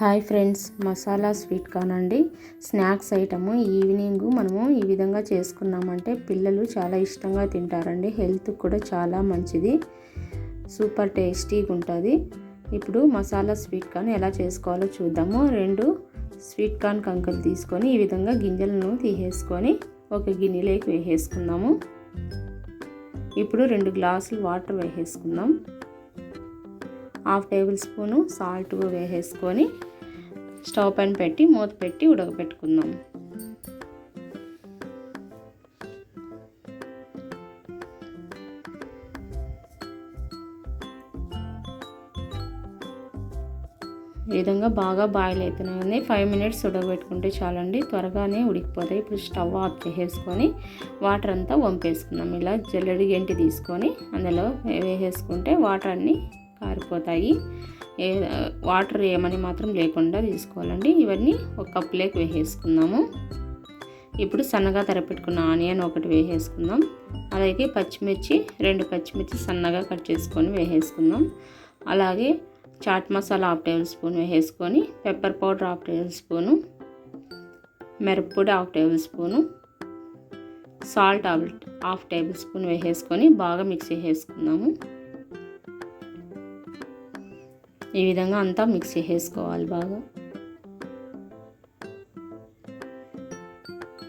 Hi friends masala sweet కానండి. Snacks item evening మనము ఈ విధంగా చేసుకున్నామంటే పిల్లలు చాలా ఇష్టంగా తింటారండి. హెల్త్ కూడా చాలా మంచిది. సూపర్ టేస్టీగా ఉంటుంది. ఇప్పుడు మసాలా స్వీట్ కార్న్ ఎలా చేసుకోవాలో చూద్దాము. రెండు స్వీట్ కార్న్ కంకలు తీసుకొని ఈ విధంగా గింజలను తీసేసుకొని ఒక గిన్నెలోకి వేసేసుకుందాము. ఇప్పుడు రెండు గ్లాసులు వాటర్ వేసేసుకుందాం. హాఫ్ టేబుల్ స్పూను సాల్ట్ వేసేసుకొని స్టవ్ పైన పెట్టి మూత పెట్టి ఉడకబెట్టుకుందాం. ఈ విధంగా బాగా బాయిల్ అయిపోయినాయి ఫైవ్ మినిట్స్ ఉడకబెట్టుకుంటే చాలండి. త్వరగానే ఉడికిపోతాయి. ఇప్పుడు స్టవ్ ఆఫ్ చేసేసుకొని వాటర్ అంతా వంపేసుకుందాం. ఇలా జల్లెడి గెంటి తీసుకొని అందులో వేసేసుకుంటే వాటర్ అన్నీ కారిపోతాయి. ఏ వాటర్ ఏమని మాత్రం లేకుండా తీసుకోవాలండి. ఇవన్నీ ఒక కప్లోకి వేసేసుకుందాము. ఇప్పుడు సన్నగా తరపెట్టుకున్న ఆనియన్ ఒకటి వేసేసుకుందాం. అలాగే పచ్చిమిర్చి రెండు పచ్చిమిర్చి సన్నగా కట్ చేసుకొని వేసేసుకుందాం. అలాగే chaat masala half table spoon వేసేసుకొని pepper powder half table spoon మిరప్పొడి half tablespoon salt half tablespoon వేసేసుకొని బాగా మిక్స్ చేసేసుకుందాము. ఈ విధంగా అంతా మిక్స్ చేసేసుకోవాలి బాగా.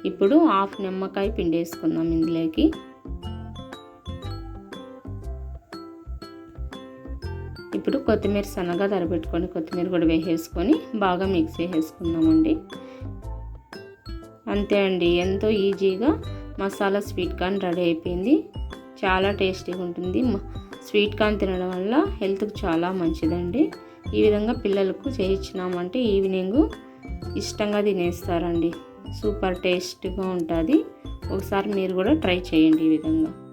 ఇప్పుడు హాఫ్ నిమ్మకాయ పిండి వేసుకుందాం ఇందులోకి. ఇప్పుడు కొత్తిమీర సన్నగా తరబెట్టుకొని కొత్తిమీర కూడా వేసేసుకొని బాగా మిక్స్ చేసేసుకుందామండి. అంతే అండి ఎంతో ఈజీగా మసాలా స్వీట్ కార్న్ రెడీ అయిపోయింది. చాలా టేస్టీగా ఉంటుంది. స్వీట్ కార్న్ తినడం వల్ల హెల్త్కి చాలా మంచిదండి. ఈ విధంగా పిల్లలకు చేయించినామంటే ఈవినింగ్ ఇష్టంగా తినేస్తారండి. సూపర్ టేస్ట్గా ఉంటుంది. ఒకసారి మీరు కూడా ట్రై చేయండి ఈ విధంగా.